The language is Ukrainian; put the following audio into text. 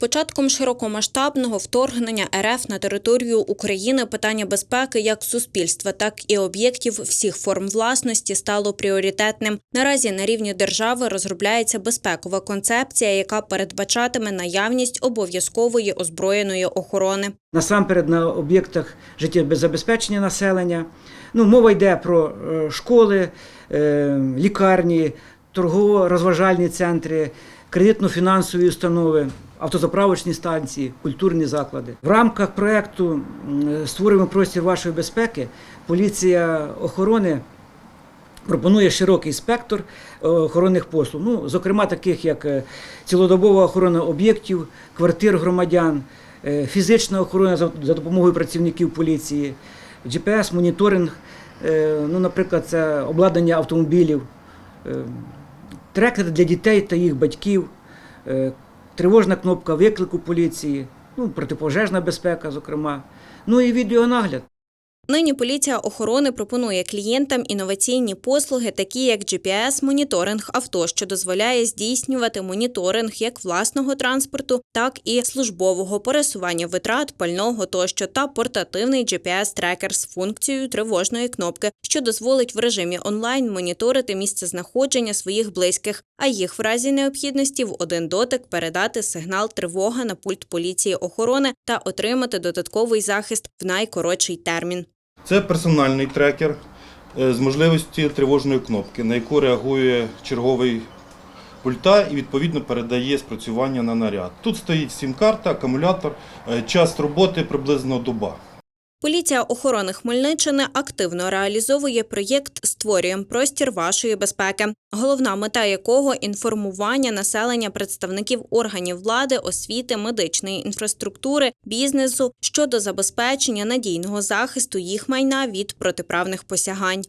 початком широкомасштабного вторгнення РФ на територію України питання безпеки як суспільства, так і об'єктів всіх форм власності стало пріоритетним. Наразі на рівні держави розробляється безпекова концепція, яка передбачатиме наявність обов'язкової озброєної охорони. насамперед на об'єктах життєзабезпечення населення. Ну, мова йде про е, школи, е, лікарні, торгово-розважальні центри, кредитно-фінансові установи, автозаправочні станції, культурні заклади. В рамках проєкту м, Створюємо простір вашої безпеки. Поліція охорони пропонує широкий спектр е, охоронних послуг, ну, зокрема, таких як е, цілодобова охорона об'єктів, квартир громадян, е, фізична охорона за допомогою працівників поліції, GPS-моніторинг, е, ну, наприклад, це обладнання автомобілів, трекер для дітей та їх батьків, е, тривожна кнопка виклику поліції, ну, протипожежна безпека, зокрема, ну і відеонагляд. Нині поліція охорони пропонує клієнтам інноваційні послуги, такі як GPS-моніторинг авто, що дозволяє здійснювати моніторинг як власного транспорту, так і службового пересування витрат, пального тощо, та портативний GPS-трекер з функцією тривожної кнопки, що дозволить в режимі онлайн моніторити місце знаходження своїх близьких, а їх в разі необхідності в один дотик передати сигнал тривога на пульт поліції охорони та отримати додатковий захист в найкоротший термін. Це персональний трекер е, з можливістю тривожної кнопки, на яку реагує черговий пульта і відповідно передає спрацювання на наряд. Тут стоїть сім-карта, акумулятор, е, час роботи приблизно доба. Поліція охорони Хмельниччини активно реалізовує проєкт Створюємо простір вашої безпеки, головна мета якого інформування населення представників органів влади, освіти, медичної інфраструктури, бізнесу щодо забезпечення надійного захисту їх майна від протиправних посягань.